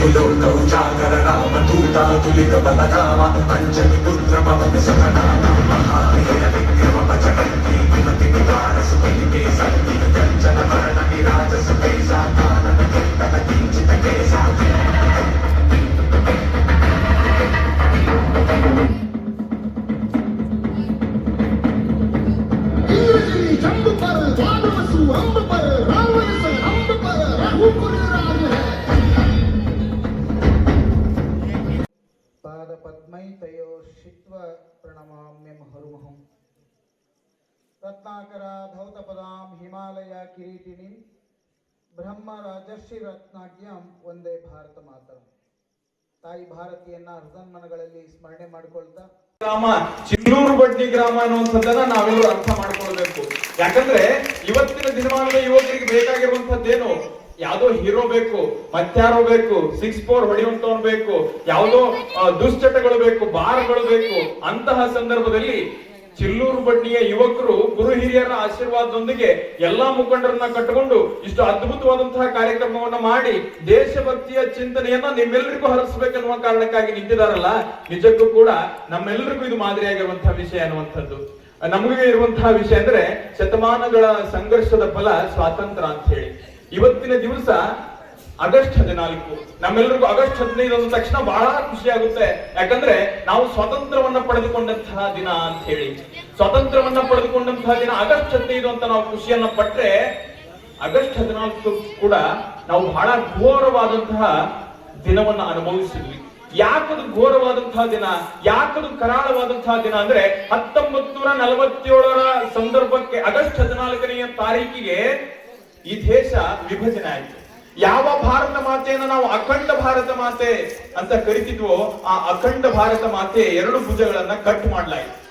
త్రిగులోక ఉజాగర రామ దూత తులిత బలగామ పంచమి పుత్ర పవన సహనా మహాయ पादपद्मैतयो शित्वा प्रणमाम्यं हरुमहं रत्नाकरा धौतपदां हिमालय किरीटिनीं ಬ್ರಹ್ಮರಾಜರ್ಷಿ ರತ್ನಾಜ್ಞಂ ಒಂದೇ ಭಾರತ ಮಾತರಂ ತಾಯಿ ಭಾರತಿಯನ್ನ ಹೃದನ್ಮನಗಳಲ್ಲಿ ಸ್ಮರಣೆ ಮಾಡಿಕೊಳ್ತಾ ಗ್ರಾಮ ಚಿಲ್ಲೂರು ಬಡ್ಡಿ ಗ್ರಾಮ ಅನ್ನುವಂಥದ್ದನ್ನ ನಾವೆಲ್ಲರೂ ಅರ್ಥ ಮಾಡ್ಕೊಳ್ಬೇಕು ಯಾಕಂದ್ರೆ ಇವತ್ತಿನ ದಿನಮಾನದ ಯುವಕರಿಗೆ ಬೇಕಾಗಿರುವಂತದ್ದೇನು ಯಾವ್ದೋ ಹೀರೋ ಬೇಕು ಮತ್ಯಾರೋ ಬೇಕು ಸಿಕ್ಸ್ ಫೋರ್ ಹೊಡೆಯುವಂತವ್ ಬೇಕು, ಯಾವ್ದೋ ದುಶ್ಚಟಗಳು ಬೇಕು ಬಾರ್ಗಳು ಬೇಕು, ಅಂತಹ ಸಂದರ್ಭದಲ್ಲಿ ಚಿಲ್ಲೂರು ಬಡ್ಡಿಯ ಯುವಕರು ಗುರು ಹಿರಿಯರ ಆಶೀರ್ವಾದದೊಂದಿಗೆ ಎಲ್ಲಾ ಮುಖಂಡರನ್ನ ಕಟ್ಟಿಕೊಂಡು ಇಷ್ಟು ಅದ್ಭುತವಾದಂತಹ ಕಾರ್ಯಕ್ರಮವನ್ನ ಮಾಡಿ ದೇಶಭಕ್ತಿಯ ಚಿಂತನೆಯನ್ನ ನಿಮ್ಮೆಲ್ಲರಿಗೂ ಹರಿಸಬೇಕೆನ್ನುವ ಕಾರಣಕ್ಕಾಗಿ ನಿಂತಿದಾರಲ್ಲ, ನಿಜಕ್ಕೂ ಕೂಡ ನಮ್ಮೆಲ್ಲರಿಗೂ ಇದು ಮಾದರಿಯಾಗಿರುವಂತಹ ವಿಷಯ ಅನ್ನುವಂಥದ್ದು. ನಮಗೆ ಇರುವಂತಹ ವಿಷಯ ಅಂದ್ರೆ ಶತಮಾನಗಳ ಸಂಘರ್ಷದ ಫಲ ಸ್ವಾತಂತ್ರ್ಯ ಅಂತ ಹೇಳಿ. ಇವತ್ತಿನ ದಿವಸ ಆಗಸ್ಟ್ ಹದಿನಾಲ್ಕು. ನಮ್ಮೆಲ್ಲರಿಗೂ ಆಗಸ್ಟ್ ಹದಿನೈದು ಅಂದ ತಕ್ಷಣ ಬಹಳ ಖುಷಿ ಆಗುತ್ತೆ. ಯಾಕಂದ್ರೆ ನಾವು ಸ್ವಾತಂತ್ರ್ಯವನ್ನ ಪಡೆದುಕೊಂಡಂತಹ ದಿನ ಅಂತ ಹೇಳಿ. ಸ್ವಾತಂತ್ರ್ಯವನ್ನ ಪಡೆದುಕೊಂಡಂತಹ ದಿನ ಆಗಸ್ಟ್ ಹದಿನೈದು ಅಂತ ನಾವು ಖುಷಿಯನ್ನ ಪಟ್ರೆ ಆಗಸ್ಟ್ ಹದಿನಾಲ್ಕು ಕೂಡ ನಾವು ಬಹಳ ಘೋರವಾದಂತಹ ದಿನವನ್ನ ಅನುಭವಿಸಿದ್ವಿ. ಯಾಕದು ಘೋರವಾದಂತಹ ದಿನ, ಯಾಕದು ಕರಾಳವಾದಂತಹ ದಿನ ಅಂದ್ರೆ ಹತ್ತೊಂಬತ್ತು ನೂರ ನಲವತ್ತೇಳರ ಸಂದರ್ಭಕ್ಕೆ ಆಗಸ್ಟ್ ಹದಿನಾಲ್ಕನೆಯ ತಾರೀಕಿಗೆ ಈ ದೇಶ ವಿಭಜನೆ ಆಯಿತು. ಯಾವ ಭಾರತ ಮಾತೆಯನ್ನು ನಾವು ಅಖಂಡ ಭಾರತ ಮಾತೆ ಅಂತ ಕರಿತಿದ್ವೋ, ಆ ಅಖಂಡ ಭಾರತ ಮಾತೆ ಎರಡು ಭುಜಗಳನ್ನ ಕಟ್ ಮಾಡ್ಲಾಯಿತು.